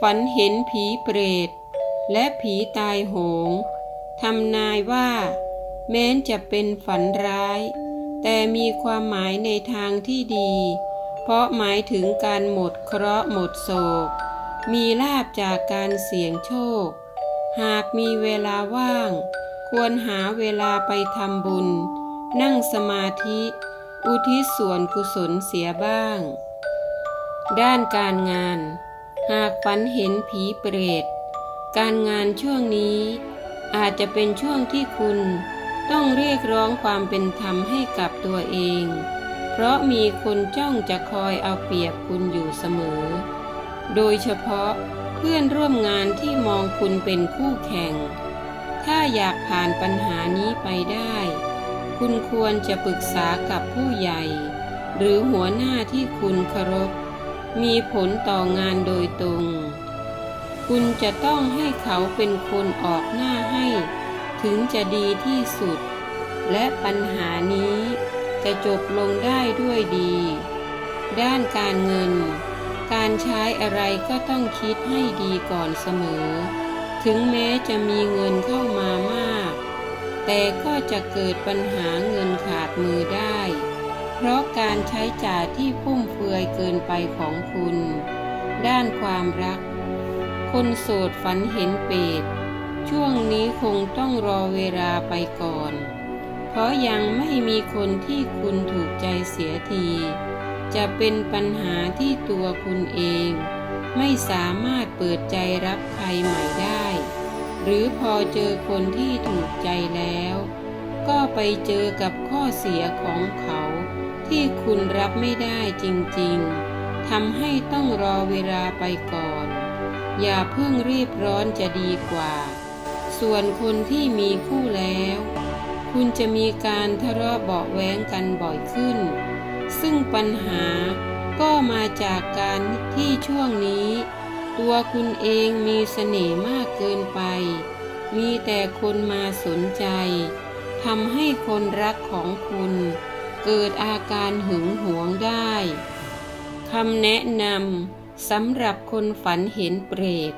ฝันเห็นผีเปรต และผีตายโหงทำนายว่า แม้นจะเป็นฝันร้าย แต่มีความหมายในทางที่ดี เพราะหมายถึงการหมดเคราะห์หมดโศก มีลาบจากการเสี่ยงโชค หากมีเวลาว่าง ควรหาเวลาไปทำบุญ นั่งสมาธิ อุทิศส่วนกุศลเสียบ้าง ด้านการงาน หากฝันเห็นผีเปรต การงานช่วงนี้ อาจจะเป็นช่วงที่คุณต้องเรียกร้องความเป็นธรรมให้กับตัวเอง เพราะมีคนจ้องจะคอยเอาเปรียบคุณอยู่เสมอ โดยเฉพาะเพื่อนร่วมงานที่มองคุณเป็นคู่แข่ง ถ้าอยากผ่านปัญหานี้ไปได้ คุณควรจะปรึกษากับผู้ใหญ่ หรือหัวหน้าที่คุณเคารพ มีผลต่องานโดยตรง คุณจะต้องให้เขาเป็นคนออกหน้าให้ ถึงจะดีที่สุด และปัญหานี้จะจบลงได้ด้วยดี ด้านการเงิน การใช้อะไรก็ต้องคิดให้ดีก่อนเสมอ ถึงแม้จะมีเงินเข้ามามาก แต่ก็จะเกิดปัญหาเงินขาดมือได้ เพราะการใช้จ่ายที่ฟุ่มเฟือยเกินไปของคุณ ด้านความรัก คนโสดฝันเห็นเปรตช่วงนี้คงต้องรอเวลาไปก่อน เพราะยังไม่มีคนที่คุณถูกใจเสียที จะเป็นปัญหาที่ตัวคุณเอง ไม่สามารถเปิดใจรับใครใหม่ได้ หรือพอเจอคนที่ถูกใจแล้ว ก็ไปเจอกับข้อเสียของเขา ที่คุณรับไม่ได้จริงๆทำให้ต้องรอเวลาไปก่อน อย่าเพิ่งรีบร้อนจะดีกว่า ส่วนคนที่มีคู่แล้ว คุณจะมีการทะเลาะเบาะแว้งกันบ่อยขึ้น ซึ่งปัญหาก็มาจากการที่ช่วงนี้ ตัวคุณเองมีเสน่ห์มากเกินไป มีแต่คนมาสนใจทำให้คนรักของคุณ เกิดอาการหึงหวงได้คำแนะนำสำหรับคนฝันเห็นเปรต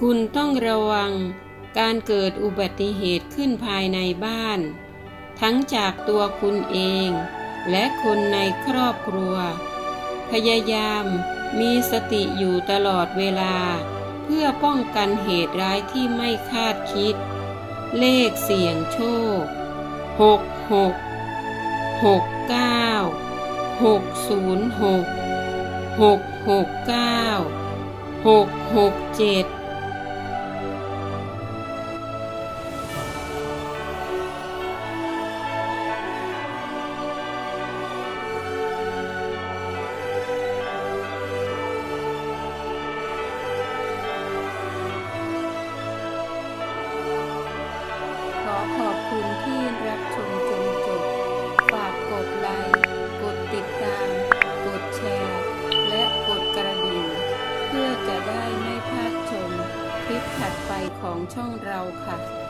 คุณต้องระวังการเกิดอุบัติเหตุขึ้นภายในบ้าน ทั้งจากตัวคุณเอง และคนในครอบครัว พยายามมีสติอยู่ตลอดเวลา เพื่อป้องกันเหตุร้ายที่ไม่คาดคิด เลขเสี่ยงโชคหก หกเก้าหกศูนย์หกหกหกเก้าหกหกเจ็ด ของช่องเราค่ะ